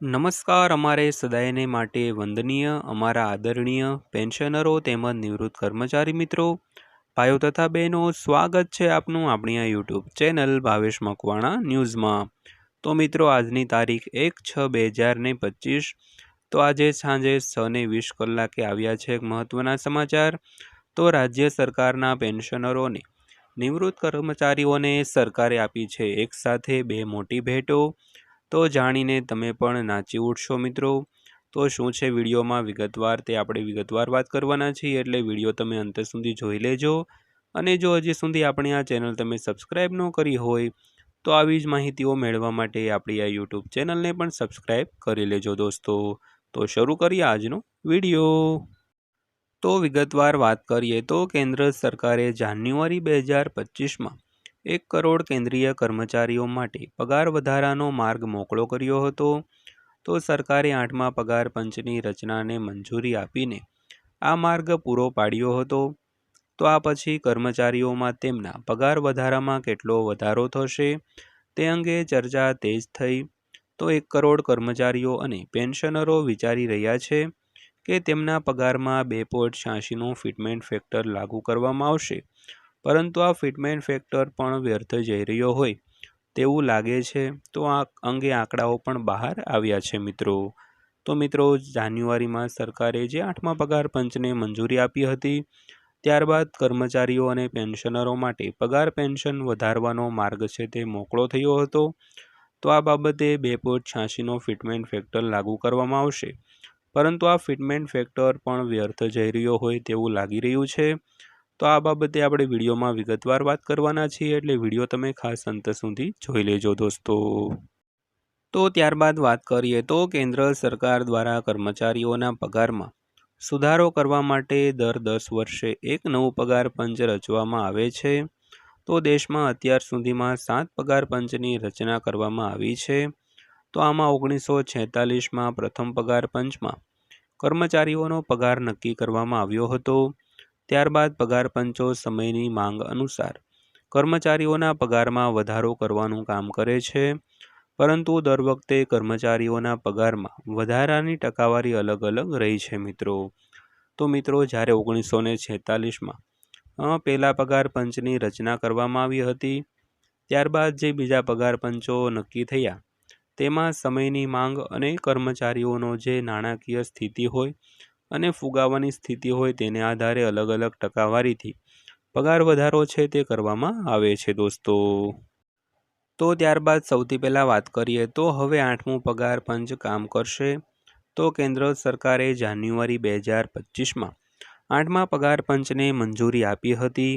નમસ્કાર, અમારે સદાયને માટે વંદનીય, અમારા આદરણીય પેન્શનરો તેમજ નિવૃત્ત કર્મચારી મિત્રો. ભાઈઓ તથા બહેનો, સ્વાગત છે આપનું આપણી આ યુટ્યુબ ચેનલ ભાવેશ મકવાણા ન્યૂઝમાં. તો મિત્રો, આજની તારીખ એક છ બે હજાર ને પચીસ. તો આજે સાંજે છ ને વીસ કલાકે આવ્યા છે એક મહત્ત્વના સમાચાર. તો રાજ્ય સરકારના પેન્શનરોને, નિવૃત્ત કર્મચારીઓને સરકારે આપી છે એકસાથે બે મોટી ભેટો. તો જાણીને તમે પણ નાચી ઉઠશો મિત્રો. તો શું છે વિડીયોમાં વિગતવાર તે આપણે વિગતવાર વાત કરવાના છીએ, એટલે વીડિયો તમે અંત સુધી જોઈ લેજો. અને જો હજી સુધી આપણી આ ચેનલ તમે સબસ્ક્રાઈબ ન કરી હોય, તો આવી જ માહિતીઓ મેળવવા માટે આપણી આ યુટ્યુબ ચેનલને પણ સબસ્ક્રાઈબ કરી લેજો દોસ્તો. તો શરૂ કરીએ આજનો વીડિયો. તો વિગતવાર વાત કરીએ તો કેન્દ્ર સરકારે જાન્યુઆરી બે હજાર પચીસમાં એક કરોડ કેન્દ્રીય કર્મચારીઓ માટે પગાર વધારાનો માર્ગ મોકળો કર્યો હતો. તો સરકારે આઠમા પગાર પંચની રચનાને મંજૂરી આપીને આ માર્ગ પૂરો પાડ્યો હતો. તો આ પછી કર્મચારીઓમાં તેમના પગાર વધારામાં કેટલો વધારો થશે તે અંગે ચર્ચા તેજ થઈ. તો એક કરોડ કર્મચારીઓ અને પેન્શનરો વિચારી રહ્યા છે કે તેમના પગારમાં બે પોઈન્ટ છ્યાસીનું ફિટમેન્ટ ફેક્ટર લાગુ કરવામાં આવશે. પરંતુ આ ફિટમેન ફેક્ટર પણ વ્યર્થ જઈ રહ્યો હોય તેવું લાગે છે. તો આ અંગે આંકડાઓ પણ બહાર આવ્યા છે મિત્રો. તો મિત્રો, જાન્યુઆરીમાં સરકારે જે આઠમા પગાર પંચને મંજૂરી આપી હતી, ત્યારબાદ કર્મચારીઓ અને પેન્શનરો માટે પગાર પેન્શન વધારવાનો માર્ગ છે તે મોકળો થયો હતો. તો આ બાબતે બે પોઈન્ટ છ્યાસીનો ફિટમેન્ટ ફેક્ટર લાગુ કરવામાં આવશે. પરંતુ આ ફિટમેન્ટ ફેક્ટર પણ વ્યર્થ જઈ રહ્યો હોય તેવું લાગી રહ્યું છે. તો આ બાબતે આપણે વિડીયોમાં વિગતવાર વાત કરવાના છીએ, એટલે વીડિયો તમે ખાસ અંત સુધી જોઈ લેજો દોસ્તો. તો ત્યારબાદ વાત કરીએ તો કેન્દ્ર સરકાર દ્વારા કર્મચારીઓના પગારમાં સુધારો કરવા માટે દર દસ વર્ષે એક નવું પગાર પંચ રચવામાં આવે છે. તો દેશમાં અત્યાર સુધીમાં સાત પગાર પંચની રચના કરવામાં આવી છે. તો આમાં ઓગણીસો છેતાલીસમાં પ્રથમ પગાર પંચમાં કર્મચારીઓનો પગાર નક્કી કરવામાં આવ્યો હતો. ત્યારબાદ પગાર પંચો સમયની માંગ અનુસાર. કર્મચારીઓના પગારમાં વધારો કરવાનું કામ કરે છે, પરંતુ દર વખતે કર્મચારીઓના પગારમાં વધારાની ટકાવારી અલગ અલગ રહી છે મિત્રો. તો મિત્રો, જ્યારે ઓગણીસો ને છેતાલીસમાં પહેલા પગાર પંચની રચના કરવામાં આવી હતી, ત્યારબાદ જે બીજા પગાર પંચો નક્કી થયા, તેમાં સમયની માંગ અને કર્મચારીઓનો જે નાણાકીય સ્થિતિ હોય અને ફુગાવાની સ્થિતિ હોય તેને આધારે અલગ અલગ ટકાવારીથી પગાર વધારો છે તે કરવામાં આવે છે, દોસ્તો. તો ત્યારબાદ સૌથી પહેલાં વાત કરીએ તો હવે આઠમું પગાર પંચ કામ કરશે તો કેન્દ્ર સરકારે જાન્યુઆરી બે હજાર પચીસમાં આઠમા પગાર પંચને મંજૂરી આપી હતી.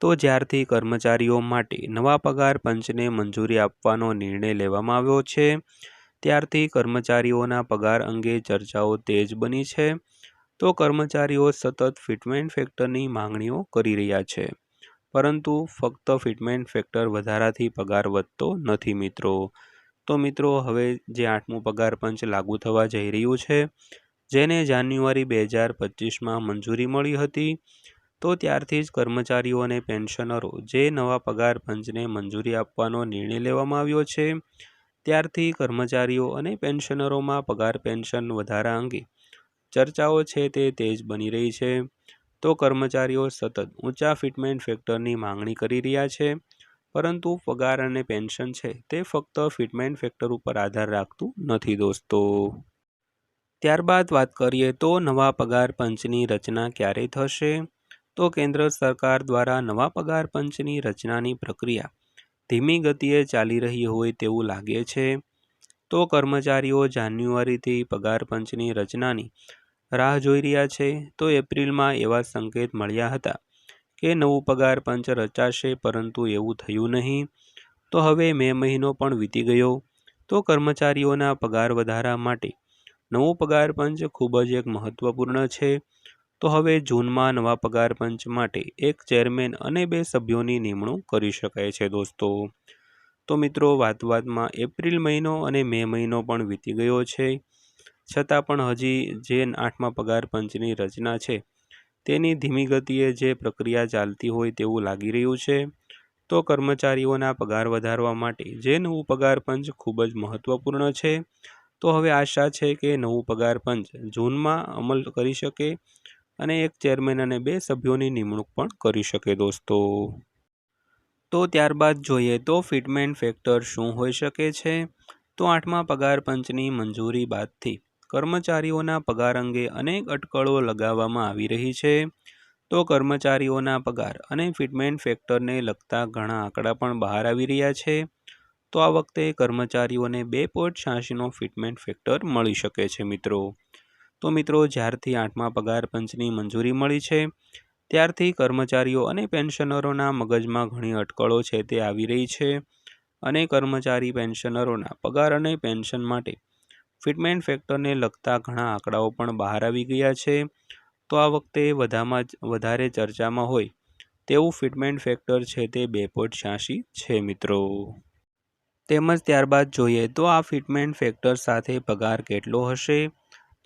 તો જ્યારથી કર્મચારીઓ માટે નવા પગાર પંચને મંજૂરી આપવાનો નિર્ણય લેવામાં આવ્યો છે, ત્યારથી કર્મચારીઓના પગાર અંગે ચર્ચાઓ તેજ બની છે. તો કર્મચારીઓ સતત ફિટમેન્ટ ફેક્ટરની માંગણીઓ કરી રહ્યા છે. પરંતુ ફક્ત ફિટમેન્ટ ફેક્ટર વધારાથી પગાર વધતો નથી મિત્રો. તો મિત્રો, હવે જે આઠમું પગાર પંચ લાગુ થવા જઈ રહ્યું છે, જેને જાન્યુઆરી બે હજાર પચીસમાં મંજૂરી મળી હતી, તો ત્યારથી જ કર્મચારીઓ અને પેન્શનરો જે નવા પગાર પંચને મંજૂરી આપવાનો નિર્ણય લેવામાં આવ્યો છે, ત્યારથી કર્મચારીઓ અને પેન્શનરોમાં પગાર પેન્શન વધારા અંગે ચર્ચાઓ છે તે તેજ બની રહી છે. તો કર્મચારીઓ સતત ઊંચા ફિટમેન્ટ ફેક્ટરની માંગણી કરી રહ્યા છે. પરંતુ પગાર અને પેન્શન છે તે ફક્ત ફિટમેન્ટ ફેક્ટર ઉપર આધાર રાખતું નથી દોસ્તો. ત્યારબાદ વાત કરીએ તો નવા પગાર પંચની રચના ક્યારે થશે? તો કેન્દ્ર સરકાર દ્વારા નવા પગાર પંચની રચનાની પ્રક્રિયા ધીમી ગતિએ ચાલી રહી હોય તેવું લાગે છે. તો કર્મચારીઓ જાન્યુઆરીથી પગાર પંચની રચનાની રાહ જોઈ રહ્યા છે. તો એપ્રિલમાં એવા સંકેત મળ્યા હતા કે નવું પગાર પંચ રચાશે, પરંતુ એવું થયું નહીં. તો હવે મે મહિનો પણ વીતી ગયો. તો કર્મચારીઓના પગાર વધારા માટે નવું પગાર પંચ ખૂબ જ એક મહત્વપૂર્ણ છે. તો હવે જૂનમાં નવા પગાર પંચ માટે એક ચેરમેન અને બે સભ્યોની નિમણૂક કરી શકાય છે દોસ્તો. તો મિત્રો, વાત વાતમાં એપ્રિલ મહિનો અને મે મહિનો પણ વીતી ગયો છે. છતાં પણ હજી જે આઠમા પગાર પંચની રચના છે, તેની ધીમી ગતિએ જે પ્રક્રિયા ચાલતી હોય તેવું લાગી રહ્યું છે. તો કર્મચારીઓના પગાર વધારવા માટે જે નવું પગાર પંચ ખૂબ જ મહત્ત્વપૂર્ણ છે. તો હવે આશા છે કે નવું પગાર પંચ જૂનમાં અમલ કરી શકે અને એક ચેરમેન અને બે સભ્યોની નિમણૂક પણ કરી શકે, દોસ્તો. તો ત્યારબાદ જોઈએ તો ફિટમેન્ટ ફેક્ટર શું હોઈ શકે છે? તો આઠમા પગાર પંચની મંજૂરી બાદથી કર્મચારીઓના પગાર અંગે અનેક અટકળો લગાવવામાં આવી રહી છે. તો કર્મચારીઓના પગાર અને ફિટમેન્ટ ફેક્ટરને લગતા ઘણા આંકડા પણ બહાર આવી રહ્યા છે. તો આ વખતે કર્મચારીઓને બે પોઈન્ટ છ્યાસીનો ફિટમેન્ટ ફેક્ટર મળી શકે છે મિત્રો. તો મિત્રો, જ્યારથી આઠમા પગાર પંચની મંજૂરી મળી છે ત્યારથી કર્મચારીઓ અને પેન્શનરોના મગજમાં ઘણી અટકળો છે તે આવી રહી છે અને કર્મચારી પેન્શનરોના પગાર અને પેન્શન માટે ફિટમેન્ટ ફેક્ટરને લગતા ઘણા આંકડાઓ પણ બહાર આવી ગયા છે. તો આ વખતે વધામાં વધારે ચર્ચામાં હોય તેવું ફિટમેન્ટ ફેક્ટર છે તે બે પોઈન્ટ છ્યાસી છે મિત્રો. તેમજ ત્યારબાદ જોઈએ તો આ ફિટમેન્ટ ફેક્ટર સાથે પગાર કેટલો હશે?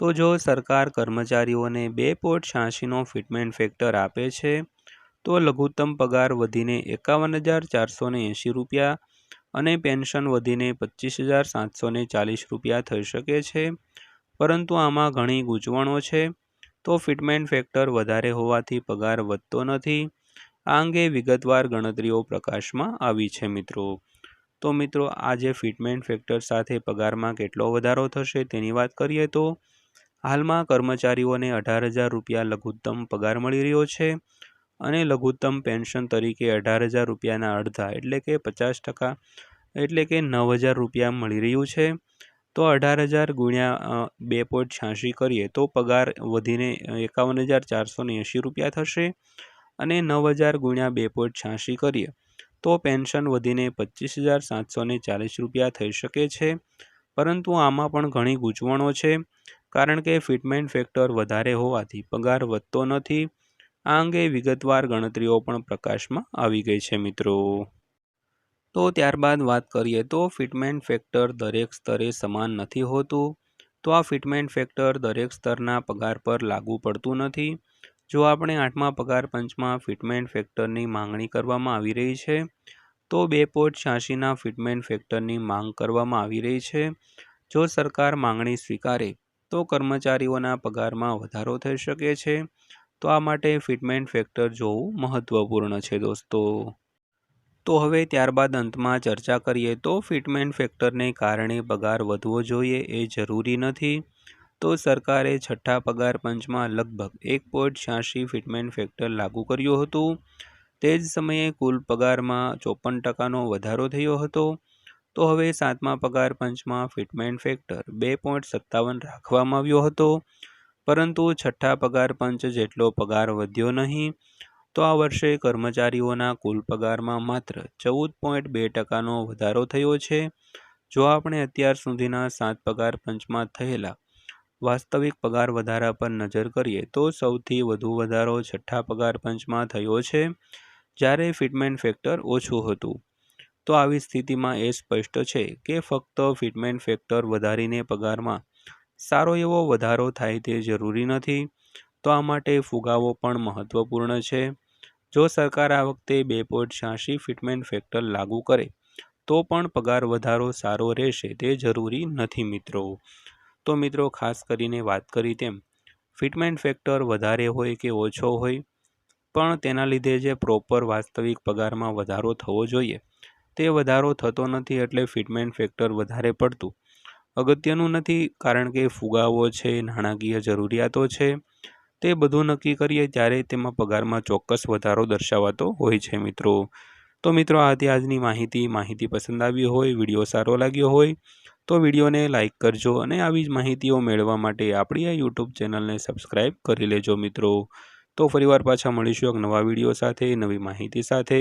તો જો સરકાર કર્મચારીઓને બે પોઈન્ટ છ્યાસીનો ફિટમેન્ટ ફેક્ટર આપે છે, તો લઘુત્તમ પગાર વધીને એકાવન હજાર ચારસો એંશી રૂપિયા અને પેન્શન વધીને પચીસ હજાર સાતસો ચાલીસ રૂપિયા થઈ શકે છે. પરંતુ આમાં ઘણી ગૂંચવણો છે. તો ફિટમેન્ટ ફેક્ટર વધારે હોવાથી પગાર વધતો નથી. આ અંગે વિગતવાર ગણતરીઓ પ્રકાશમાં આવી છે મિત્રો. તો મિત્રો, આજે ફિટમેન્ટ ફેક્ટર સાથે પગારમાં કેટલો વધારો થશે તેની વાત કરીએ તો હાલમાં કર્મચારીઓને અઢાર હજાર રૂપિયા લઘુત્તમ પગાર મળી રહ્યો છે અને લઘુત્તમ પેન્શન તરીકે અઢાર હજાર રૂપિયાના અડધા એટલે કે પચાસ ટકા એટલે કે નવ હજાર રૂપિયા મળી રહ્યું છે. તો અઢાર હજાર ગુણ્યા બે પોઈન્ટ છ્યાસી કરીએ તો પગાર વધીને એકાવન હજાર ચારસો એંશી રૂપિયા થશે અને નવ હજાર ગુણ્યા બે પોઈન્ટ છ્યાસી કરીએ તો પેન્શન વધીને પચીસ હજાર સાતસો ચાલીસ રૂપિયા થઈ શકે છે. પરંતુ આમાં પણ ઘણી ગૂંચવણો છે. કારણ કે ફિટમેન્ટ ફેક્ટર વધારે હોવાથી પગાર વધતો નથી. આ અંગે વિગતવાર ગણતરીઓ પણ પ્રકાશમાં આવી ગઈ છે મિત્રો. તો ત્યારબાદ વાત કરીએ તો ફિટમેન્ટ ફેક્ટર દરેક સ્તરે સમાન નથી હોતું. તો આ ફિટમેન્ટ ફેક્ટર દરેક સ્તરના પગાર પર લાગુ પડતું નથી. જો આપણે આઠમા પગાર પંચમાં ફિટમેન્ટ ફેક્ટરની માંગણી કરવામાં આવી રહી છે, તો બે પોઈન્ટ છ્યાસીના ફિટમેન્ટ ફેક્ટરની માંગ કરવામાં આવી રહી છે. જો સરકાર માંગણી સ્વીકારે તો કર્મચારીઓના પગારમાં વધારો થઈ શકે છે. તો આ માટે ફિટમેન્ટ ફેક્ટર જોવું મહત્વપૂર્ણ છે દોસ્તો. તો હવે ત્યારબાદ અંતમાં ચર્ચા કરીએ તો ફિટમેન્ટ ફેક્ટરને કારણે પગાર વધવો જોઈએ એ જરૂરી નથી. તો સરકારે છઠ્ઠા પગાર પંચમાં લગભગ એક પોઈન્ટ છ્યાસી ફિટમેન્ટ ફેક્ટર લાગુ કર્યું હતું. તે જ સમયે કુલ પગારમાં ચોપન ટકાનો વધારો થયો હતો. તો હવે સાતમા પગાર, પંચમાં ફિટમેન્ટ ફેક્ટર બે પોઈન્ટ સત્તાવન રાખવામાં આવ્યો હતો. પરંતુ છઠ્ઠા પગાર, પંચ જેટલો પગાર વધ્યો નહીં, તો આ વર્ષે કર્મચારીઓના કુલ પગારમાં માત્ર ચૌદ પોઈન્ટ બે ટકાનો વધારો થયો છે. જો આપણે અત્યાર સુધીના સાત પગાર, પંચમાં થયેલા વાસ્તવિક પગાર વધારા પર નજર કરીએ, તો સૌથી વધુ વધારો છઠ્ઠા પગાર, પંચમાં થયો છે. જ્યારે ફિટમેન્ટ ફેક્ટર ઓછું હતું. તો આવી સ્થિતિમાં એ સ્પષ્ટ છે કે ફક્ત ફિટમેન્ટ ફેક્ટર વધારીને પગારમાં સારો એવો વધારો થાય તે જરૂરી નથી. તો આ માટે ફુગાવો પણ મહત્વપૂર્ણ છે. જો સરકાર આ વખતે બે પોઈન્ટ છ્યાસી ફિટમેન્ટ ફેક્ટર લાગુ કરે, તો પણ પગાર વધારો સારો રહેશે તે જરૂરી નથી મિત્રો. તો મિત્રો, ખાસ કરીને વાત કરી તેમ, ફિટમેન્ટ ફેક્ટર વધારે હોય કે ઓછો હોય, પણ તેના લીધે જે પ્રોપર વાસ્તવિક પગારમાં વધારો થવો જોઈએ તે વધારો થતો નથી એટલે ફિટમેન્ટ ફેક્ટર વધારે પડતું. અગત્યનું નથી કારણ કે ફુગાવો છે, નાણાકીય જરૂરિયાતો છે, તે બધું નક્કી કરીએ ત્યારે તેમાં પગારમાં ચોક્કસ વધારો દર્શાવાતો હોય છે મિત્રો. તો મિત્રો, આ હતી આજની માહિતી. માહિતી પસંદ આવી હોય, વીડિયો સારો લાગ્યો હોય, તો વિડીયોને લાઇક કરજો અને આવી જ માહિતીઓ મેળવવા માટે આપણી આ યુટ્યુબ ચેનલને સબસ્ક્રાઈબ કરી લેજો મિત્રો. તો ફરીવાર પાછા મળીશું એક નવા વીડિયો સાથે, નવી માહિતી સાથે.